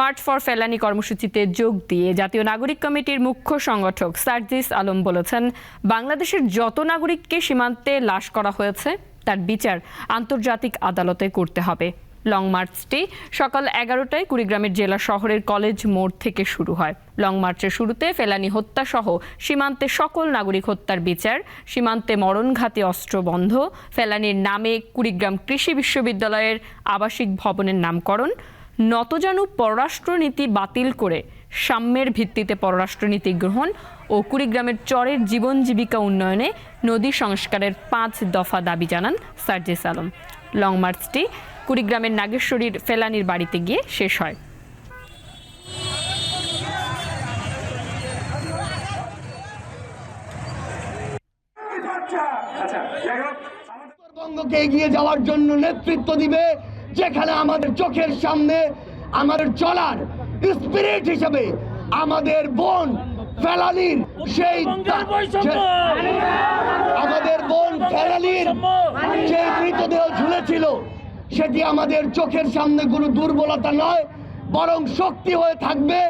March for ফেলানি কর্মসূচিতে যোগ দিয়ে জাতীয় নাগরিক কমিটির মুখ্য সংগঠক সার্জিস আলম বলেছেন, বাংলাদেশের যত নাগরিককে সীমান্তে লাশ করা হয়েছে, তার বিচার আন্তর্জাতিক আদালতে করতে হবে। লং মার্চটি সকাল এগারোটায় কুড়িগ্রামের জেলা শহরের কলেজ মোড় থেকে শুরু হয়। লং মার্চের শুরুতে ফেলানি হত্যা সহ সীমান্তে সকল নাগরিক হত্যার বিচার, সীমান্তে মরণঘাতী অস্ত্র বন্ধ, ফেলানির নামে কুড়িগ্রাম কৃষি বিশ্ববিদ্যালয়ের আবাসিক ভবনের নামকরণ নতজানু পররাষ্ট্রনীতি বাতিল করে সাম্যের ভিত্তিতে পররাষ্ট্রনীতি গ্রহণ ও কুড়িগ্রামের চরের জীবন জীবিকা উন্নয়নে নদী সংস্কারের পাঁচ দফা দাবি জানান সার্জিস আলম। লং মার্চটি কুড়িগ্রামের নাগেশ্বরীর ফেলানির বাড়িতে গিয়ে শেষ হয়। উত্তরবঙ্গকে এগিয়ে যাওয়ার জন্য নেতৃত্ব দিবে। যেখানে আমাদের চোখের সামনে আমাদের চলার স্পিরিট হিসেবে আমাদের বোন ফেলালির সেই আমাদের বোন ফেলালির যে মৃতদেহ ঝুলেছিল সেটি আমাদের চোখের সামনে কোনো দুর্বলতা নয় বরং শক্তি হয়ে থাকবে।